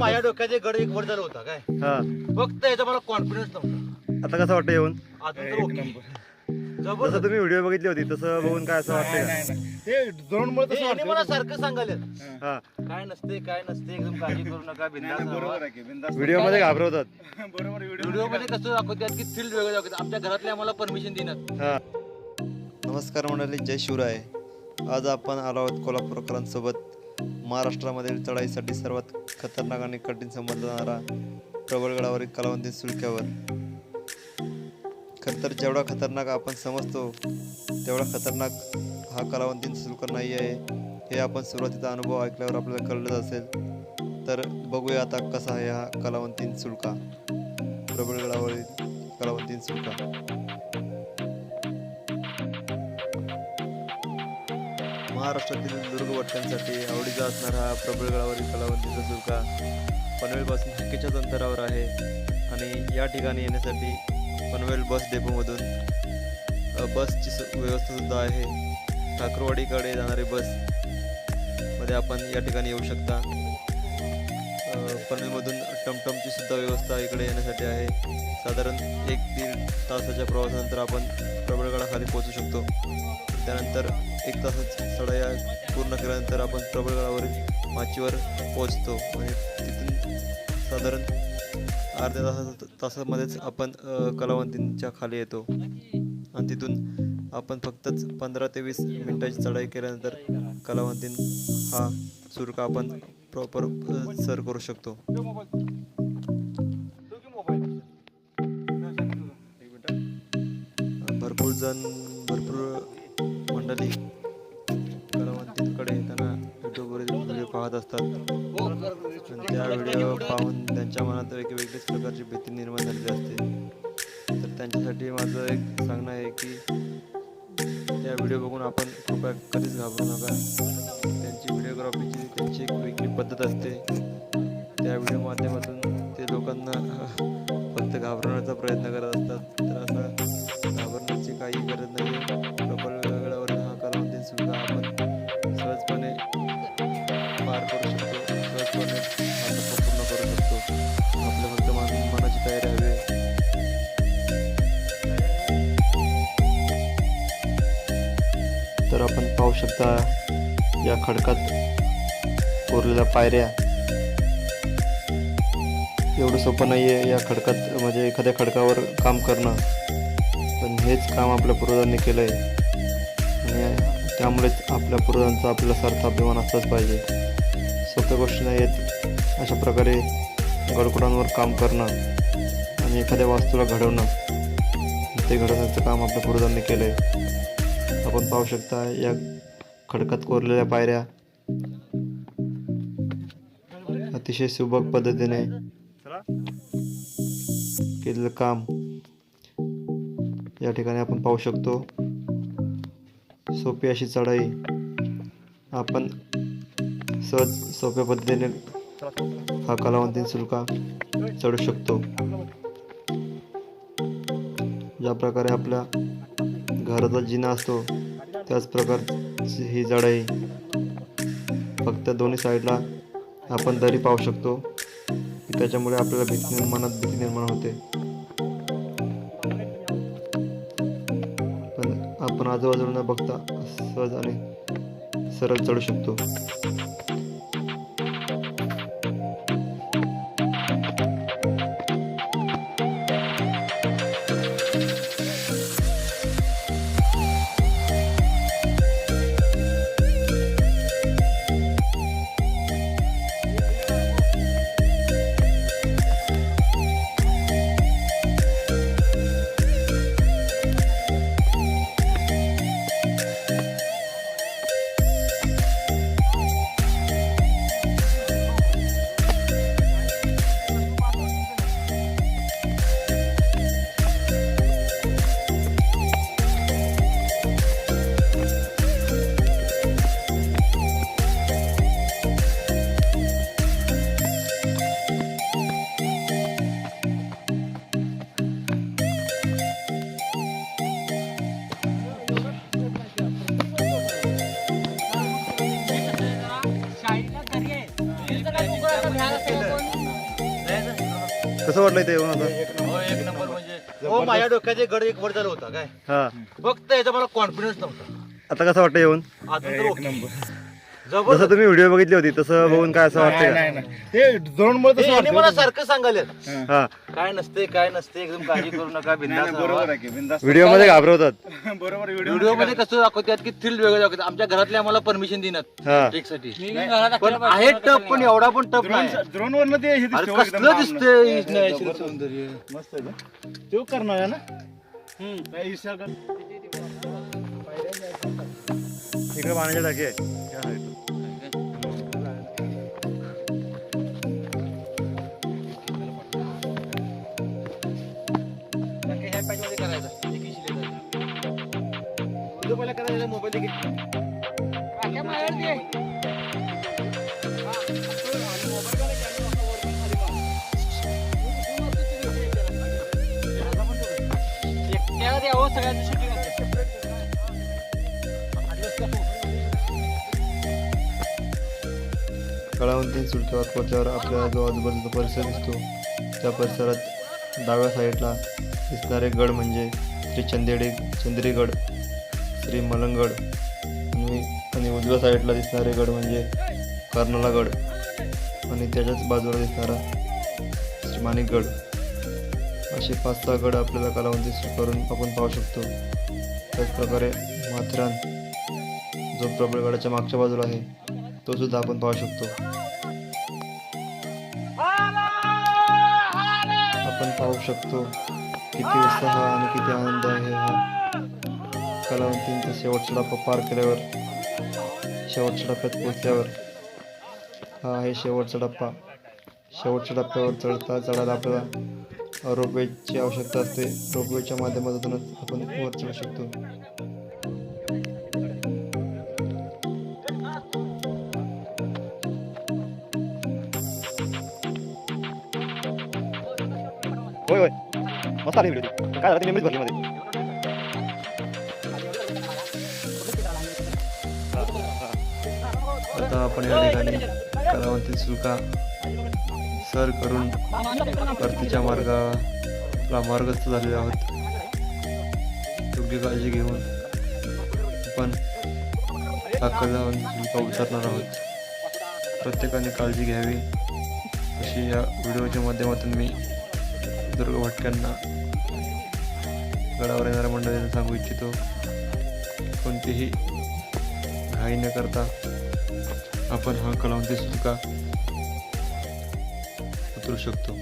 माझ्या डोक्यात एक गड एक वर झाला होता काय? हा. फक्त याचा मला कॉन्फिडन्स नव्हता. आता कसं वाटतं येऊन? अजून तर ओके. जसं जबरदस्त. तुम्ही व्हिडिओ बघितली होती तसं बघून काय असं वाटतंय का? ते ड्रोन मुळे हे तसं यांनी मला वाटतं सारखं सांगायला हा. काय नसते काय नसते एकदम काळजी करू नका बिंदास बरोबर आहे की बिनधास्त. व्हिडिओमध्ये घाबरवतात. बरोबर व्हिडिओ व्हिडिओमध्ये कसं दाखवतात की फील्ड वेगळं दाखवतात. आमच्या घरातले आम्हाला परमिशन देण्यात हा. नमस्कार मंडळी जय शिवराय. आज आपण आलो आहोत कोल्हापूरकरांसोबत महाराष्ट्रामधील चढाईसाठी सर्वात खतरनाक आणि कठीण समजला जाणारा प्रबळगडावरील कलावंती सुळक्यावर खरंतर जेवढा खतरनाक आपण समजतो तेवढा खतरनाक हा कलावंतीन शुल्क नाही आहे हे आपण सुरुवातीचा अनुभव ऐकल्यावर आपल्याला कळलंच असेल. तर बघूया आता कसा आहे हा कलावंतीन सुळका प्रबळगडावरील कलावंतीन सुळका महाराष्ट्रातील दुर्गवट्ट्यांसाठी आवडीचा असणारा हा प्रबळगडावरील कलावंतीचा सुरका पनवेलपासून हक्कीच्याच अंतरावर आहे. आणि या ठिकाणी येण्यासाठी पनवेल बस डेपोमधून बसची व्यवस्थासुद्धा आहे. ठाकरवाडीकडे जाणारी बसमध्ये आपण या ठिकाणी येऊ शकता. पनवेलमधून टमटमची सुद्धा व्यवस्था इकडे येण्यासाठी आहे. साधारण एक दीड तासाच्या प्रवासानंतर आपण प्रबळगडाखाली पोहोचू शकतो. त्यानंतर एक तासाची चढाया पूर्ण केल्यानंतर आपण प्रबळगडावरील माचीवर पोहोचतो. म्हणजे तिथून साधारण अर्ध्या तासा तासामध्येच आपण कलावंतींच्या खाली येतो. आणि तिथून आपण फक्तच पंधरा ते वीस मिनटाची चढाई केल्यानंतर कलावंतीन हा सुरका आपण प्रॉपर सर करू शकतो. भरपूर जण भरपूर मंडळी कलावंतींकडे त्यांना युट्यूबवरील व्हिडिओ पाहत असतात. त्या व्हिडिओ पाहून त्यांच्या मनात एक वेगळीच प्रकारची भीती निर्माण झालेली असते. तर त्यांच्यासाठी माझं एक सांगणं आहे की त्या व्हिडिओ बघून आपण कृपया कधीच घाबरू नका. त्यांची व्हिडिओग्राफीची त्यांची एक वेगळी पद्धत असते. त्या व्हिडिओ माध्यमातून ते लोकांना फक्त घाबरवण्याचा प्रयत्न करतात. तर आपण पाहू शकता या खडकात कोरलेल्या पायऱ्या. एवढं सोपं नाही आहे या खडकात म्हणजे एखाद्या खडकावर काम करणं. पण हेच काम आपल्या पूर्वजांनी केलं आहे आणि त्यामुळेच आपल्या पूर्वजांचा आपल्याला सार्थ अभिमान असलाच पाहिजे. सोप्या गोष्टी नाही आहेत अशा प्रकारे गडकुडांवर काम करणं आणि एखाद्या वास्तूला घडवणं. ते घडवण्याचं काम आपल्या पूर्वजांनी केलं आहे आपण पाहू शकता या खडकात कोरलेल्या पायऱ्या अतिशय सुबक पद्धतीने केलेलं काम या ठिकाणी आपण पाहू शकतो. सोपी अशी चढाई आपण सहज सोप्या पद्धतीने हा कलावंतीन सुलका चढू शकतो. ज्या प्रकारे आपल्या घराचा जिना असतो त्याच प्रकारची ही चढाई फक्त दोन्ही साईडला आपण दरी पाहू शकतो. त्याच्यामुळे आपल्याला भीती मनात भीती निर्माण होते. पण आपण आजूबाजूला न बघता सहज आणि सरळ चढू शकतो. कसं वाटलं इथे येऊन आता? हो, एक नंबर म्हणजे हो माझ्या डोक्याचे गड एक वर झाला होता काय? हा. फक्त याचा मला कॉन्फिडन्स नव्हता. आता कसं वाटतं येऊन? अजून तर एक ओके. नंबर. जबरदस्त जसं तुम्ही व्हिडिओ बघितली होती तसं बघून काय असं वाटतंय? नाही नाही. नाही. ते ड्रोन मुळे तसं यांनी मला वाटतं सारखं सांगायला हा. हा. काय नसते काय नसते एकदम काळजी करू नका नाही, बिंदास नाही, बरोबर आहे की बिंदास व्हिडिओमध्ये घाबरवतात. बरोबर व्हिडिओ व्हिडिओमध्ये कसं दाखवतात की थ्रिल वेगळं दाखवतात. आमच्या घरातले आम्हाला परमिशन देण्यात हा. साठी पण आहे टप पण एवढा पण टप नाही. ड्रोन वरनं ते हे अरे दिसतं, एकदम कसलं लांब. दिसतंय हो. सौंदर्य मस्त आहे ना? तो करणार आहे ना? काय कर- इकडे पाण्याची टाकी आहे. या करायचा मोबाईल कळावंती सुलक्यावर पोहोचल्यावर आपल्याला जो आजूबाजूचा परिसर दिसतो त्या परिसरात डाव्या साईडला दिसणारे गड म्हणजे श्री चंदेडे चंद्रीगड श्री मलंगड. आणि आणि उजव्या साईडला दिसणारे गड म्हणजे कर्नालागड. आणि त्याच्याच बाजूला दिसणारा श्री माणिकगड असे पाच सहा गड आपल्याला कलावंती करून आपण पाहू शकतो. त्याचप्रकारे माथेरान जो प्रबळगडाच्या मागच्या बाजूला आहे तो सुद्धा आपण पाहू शकतो. आपण पाहू शकतो किती उत्साह आणि किती आनंद आहे हा? कलावंतींचा शेवटचा डप्पा पार केल्यावर शेवटच्या डप्प्यात पोहोचल्यावर हा आहे शेवटचा डप्पा शेवटच्या डप्प्यावर चढता चढायला आपल्याला रोपवेची आवश्यकता असते. रोपवेच्या माध्यमातूनच आपण वर चढू शकतो. मस्त आली व्हिडिओ काय झालं मेमरीज भरली मध्ये आता आपण या ठिकाणी कलावंती सुलका सर करून परतीच्या मार्गाला मार्गस्थ झालेले आहोत योग्य काळजी घेऊन आपण हा कलावंती चुका उतरणार आहोत प्रत्येकाने काळजी घ्यावी अशी या व्हिडिओच्या माध्यमातून मी दुर्ग भटक्यांना गडावर येणाऱ्या मंडळींना सांगू इच्छितो कोणतीही घाई न करता आपण हा कलावंती सुलका उतरू शकतो.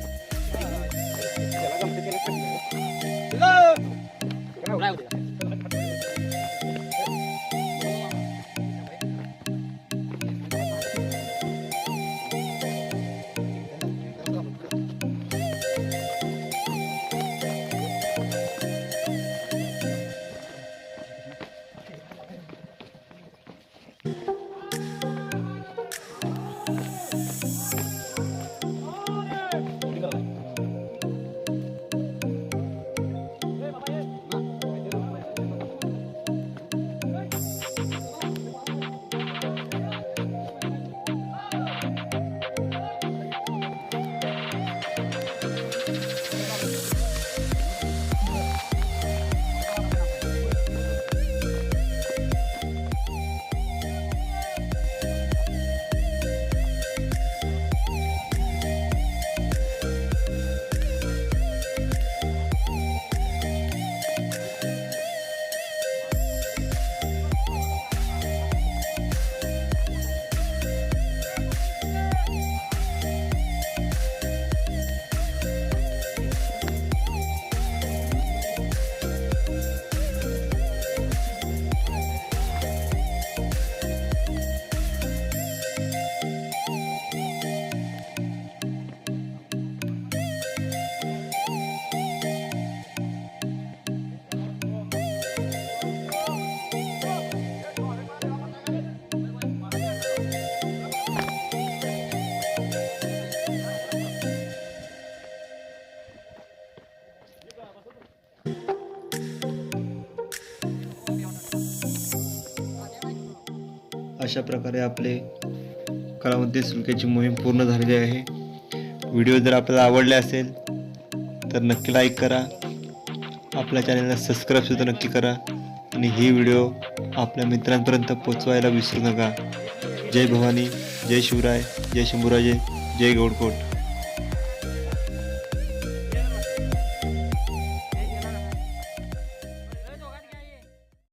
अशा प्रकारे आपले कलावंती सुलक्याची मोहीम पूर्ण झालेली आहे. व्हिडिओ जर आपल्याला आवडले असेल तर नक्की लाईक करा. आपल्या चॅनलला सबस्क्राईबसुद्धा नक्की करा. आणि ही व्हिडिओ आपल्या मित्रांपर्यंत पोचवायला विसरू नका. जय भवानी जय शिवराय जय शंभूराजे जय गौडकोट.